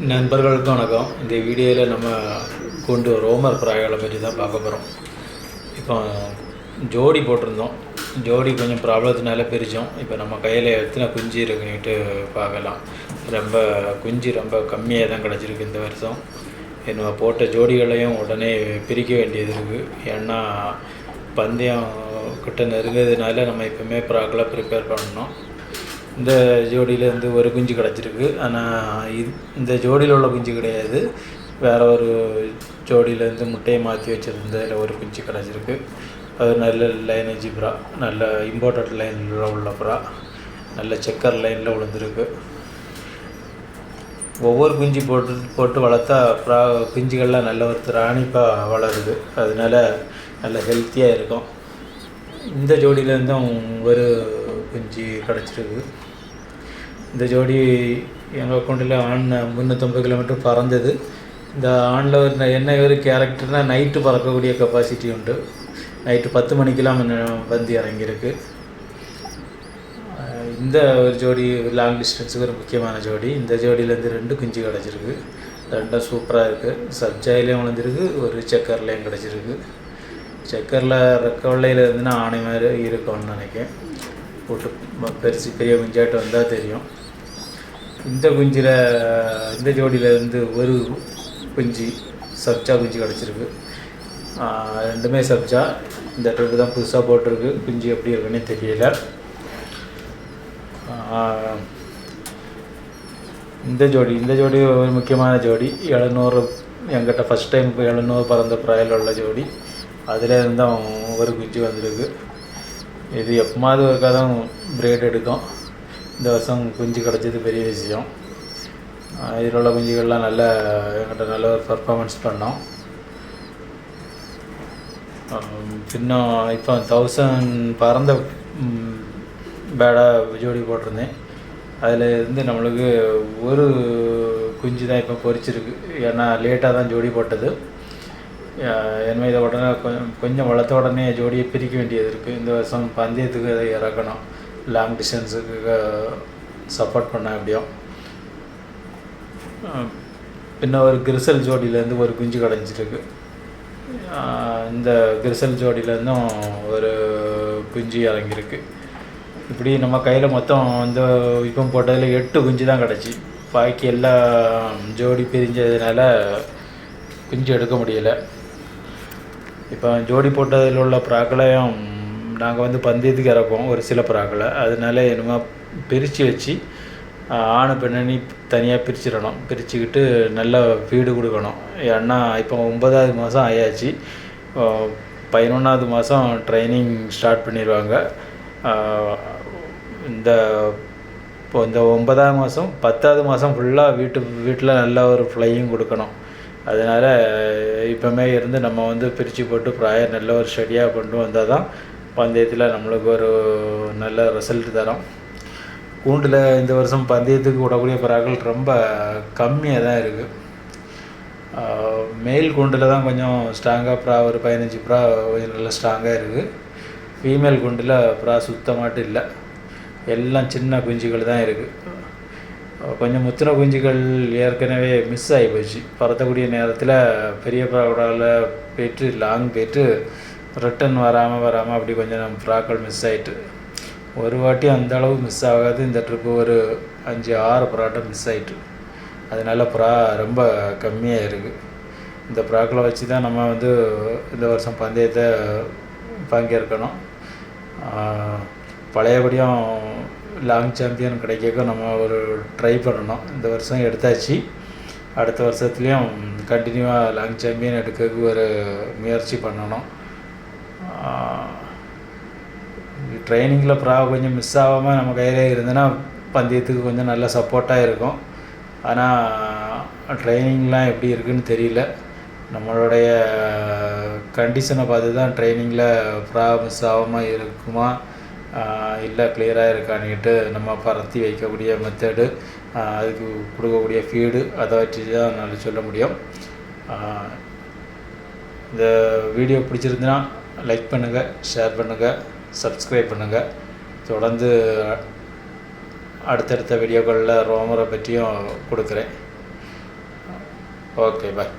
நண்பர்களுக்கும் வணக்கம். இந்த வீடியோவில் நம்ம கொண்டு ரோமர் பிராய்களை பற்றி தான் பார்க்க போகிறோம் இப்போ ஜோடி போட்டிருந்தோம். ஜோடி கொஞ்சம் ப்ராப்ளத்தினால பிரித்தோம் இப்போ நம்ம கையில் எத்தனை குஞ்சு இருக்குன்னுட்டு பார்க்கலாம். ரொம்ப குஞ்சு ரொம்ப கம்மியாக தான் கிடச்சிருக்கு இந்த வருஷம். நம்ம போட்ட ஜோடிகளையும் உடனே பிரிக்க வேண்டியது இருக்குது ஏன்னா பந்தயம் கிட்ட நெருங்கிறதுனால நம்ம எப்பவுமே ப்ராக்கெலாம் ப்ரிப்பேர் பண்ணணும். இந்த ஜோடியில் வந்து ஒரு குஞ்சு கிடச்சிருக்கு. ஆனால் இது இந்த ஜோடியில் உள்ள குஞ்சு கிடையாது. வேறு ஒரு ஜோடியிலேருந்து முட்டையை மாற்றி வச்சுருந்ததில் ஒரு குஞ்சு கிடச்சிருக்கு. அது நல்ல லைனேஜ் ப்ரா நல்ல இம்போர்ட்டட் லைனில் உள்ள ப்ரா நல்ல செக்கர் லைனில் விழுந்திருக்கு ஒவ்வொரு குஞ்சு போட்டு போட்டு வளர்த்தா ப்ரா குஞ்சுகள்லாம் நல்ல ஒரு திராணிப்பாக வளருது. அதனால நல்ல ஹெல்த்தியாக இருக்கும். இந்த ஜோடியிலேருந்தும் ஒரு குஞ்சு கிடச்சிருக்கு. இந்த ஜோடி எங்கள் அக்கௌண்ட்டில் ஆண் முந்நூற்றம்பது கிலோமீட்டர் பறந்தது. இந்த ஆணில் ஒரு என்ன ஒரு கேரக்டர்னால் நைட்டு பறக்கக்கூடிய கெப்பாசிட்டி உண்டு. நைட்டு பத்து மணிக்கெலாம் முன்ன வந்து இறங்கியிருக்கு. இந்த ஒரு ஜோடி லாங் டிஸ்டன்ஸுக்கு ஒரு முக்கியமான ஜோடி. இந்த ஜோடியிலேருந்து ரெண்டு குஞ்சு கிடச்சிருக்கு. ரெண்டும் சூப்பராக இருக்குது சப்ஜாயிலையும் வளர்ந்துருக்கு ஒரு செக்கர்லேயும் கிடச்சிருக்கு. செக்கரில் ரெக்கவள்ளையில் இருந்துன்னா ஆணை மாதிரி இருக்கும்னு நினைக்கிறேன். போட்டு பெருசு பெரிய குஞ்சாட்டம் வந்தால் தெரியும். இந்த குஞ்சில் இந்த ஜோடியில் இருந்து ஒரு குஞ்சு சப்ஜா குஞ்சு கிடச்சிருக்கு. ரெண்டுமே சப்ஜா. இந்த ட்ரிப்பு தான் புதுசாக போட்டிருக்கு. குஞ்சு எப்படி இருக்குன்னே தெரியல. இந்த ஜோடி இந்த ஜோடி ஒரு முக்கியமான ஜோடி. எழுநூறு என்கிட்ட ஃபஸ்ட் டைம் எழுநூறு பறந்த ப்ராயில் உள்ள ஜோடி. அதில் தான் ஒரு குஞ்சு வந்திருக்கு. இது எப்போமாவது ஒருக்கா தான் பிரேட் எடுக்கும். இந்த வருஷம் குஞ்சு கிடச்சது பெரிய விஷயம். இதில் உள்ள குஞ்சுகள்லாம் நல்ல எங்கிட்ட நல்ல ஒரு பர்ஃபார்மன்ஸ் பண்ணோம். பின்னும் இப்போ தௌசண்ட் பறந்த பேடாக ஜோடி போட்டிருந்தேன். அதில் இருந்து நம்மளுக்கு ஒரு குஞ்சு தான் இப்போ பொரிச்சிருக்கு ஏன்னா லேட்டாக தான் ஜோடி போட்டது. எனவே இதை உடனே கொஞ்சம் கொஞ்சம் வளர்த்த உடனே ஜோடியை பிரிக்க வேண்டியது இருக்குது இந்த வருஷம் பந்தயத்துக்கு அதை இறக்கணும். லாங் டிஸ்டன்ஸுக்கு சப்போர்ட் பண்ண எப்படியும் பின்ன ஒரு கிரிசல் ஜோடியிலேருந்து ஒரு குஞ்சு கிடஞ்சிருக்கு இந்த கிரிசல் ஜோடியிலேருந்தும் ஒரு குஞ்சு இறங்கியிருக்கு. இப்படி நம்ம கையில் மொத்தம் இந்த இப்போ போட்டதில் எட்டு குஞ்சு தான் கிடச்சி. பாக்கி எல்லாம் ஜோடி பிரிஞ்சதுனால குஞ்சு எடுக்க முடியலை. இப்போ ஜோடி போட்டதில் உள்ள ப்ராக்களையும் நாங்கள் வந்து பந்தயத்துக்கு இறப்போம் ஒரு சில புறாக்களை அதனால என்னமோ பிரித்து வச்சு ஆஹ், ஆணு பெண்ணி தனியாக பிரிச்சிடணும். பிரிச்சுக்கிட்டு நல்ல வீடு கொடுக்கணும். ஏன்னா இப்போ ஒன்பதாவது மாதம் ஆயாச்சு. பதினொன்றாவது மாதம் ட்ரைனிங் ஸ்டார்ட் பண்ணிடுவாங்க இந்த இப்போ இந்த ஒன்பதாவது மாதம் பத்தாவது மாதம் ஃபுல்லாக வீட்டு வீட்டில் நல்ல ஒரு ஃப்ளையும் கொடுக்கணும். அதனால் இப்போமே இருந்து நம்ம வந்து பிரித்து போட்டு ப்ராயர் நல்ல ஒரு ஸ்டடியாக கொண்டு வந்தால் தான் பந்தயத்தில் நம்மளுக்கு ஒரு நல்ல ரிசல்ட் தரும். கூண்டில் இந்த வருஷம் பந்தயத்துக்கு விடக்கூடிய பறாக்கள் ரொம்ப கம்மியாக தான் இருக்குது மேல் கூண்டில் தான் கொஞ்சம் ஸ்ட்ராங்காக ப்ரா ஒரு பதினஞ்சு ப்ரா கொஞ்சம் நல்லா ஸ்ட்ராங்காக இருக்குது ஃபீமேல் குண்டில் ப்ரா சுத்தமாட்டு இல்லை. எல்லாம் சின்ன குஞ்சுகள் தான் இருக்குது கொஞ்சம் முத்தின குஞ்சுகள் ஏற்கனவே மிஸ் ஆகி போச்சு. பறத்தக்கூடிய நேரத்தில் பெரிய ப்ராக்கோடாவில் போயிட்டு லாங் போயிட்டு ரிட்டன் வராமல் வராமல் அப்படி கொஞ்சம் நம்ம ஃப்ராக்கள் மிஸ் ஆகிட்டு ஒரு வாட்டி அந்த அளவு மிஸ் ஆகாது. இந்த ட்ரிப்பு ஒரு அஞ்சு ஆறு புறாட்டம் மிஸ் ஆகிட்டு அதனால் ப்ரா ரொம்ப கம்மியாக இருக்குது இந்த ப்ராக்களை வச்சு தான் நம்ம வந்து இந்த வருஷம் பந்தயத்தை பங்கேற்கணும். பழையபடியும் லாங் சாம்பியன் கிடைக்க நம்ம ஒரு ட்ரை பண்ணணும். இந்த வருஷம் எடுத்தாச்சு. அடுத்த வருஷத்துலேயும் கண்டினியூவாக லாங் சாம்பியன் எடுக்கிறதுக்கு ஒரு முயற்சி பண்ணணும். ட்ரைனிங்கில் ப்ரா கொஞ்சம் மிஸ் ஆகாமல் நம்ம கையில் இருந்ததுன்னா பந்தயத்துக்கு கொஞ்சம் நல்ல சப்போர்ட்டாக இருக்கும். ஆனால் ட்ரைனிங்லாம் எப்படி இருக்குன்னு தெரியல. நம்மளுடைய கண்டிஷனை பார்த்து தான் ட்ரைனிங்கில் ப்ரா மிஸ் ஆகாமல் இருக்குமா இல்லை கிளியராக இருக்கான்னுட்டு நம்ம பரத்தி வைக்கக்கூடிய மெத்தடு அதுக்கு கொடுக்கக்கூடிய ஃபீடு அதை வச்சு தான் நல்லா சொல்ல முடியும். இந்த வீடியோ பிடிச்சிருந்துன்னா லைக் பண்ணுங்கள் ஷேர் பண்ணுங்கள் சப்ஸ்கிரைப் பண்ணுங்கள் தொடர்ந்து அடுத்தடுத்த வீடியோக்களில் ரோமரை பற்றியும் கொடுக்குறேன். Okay bye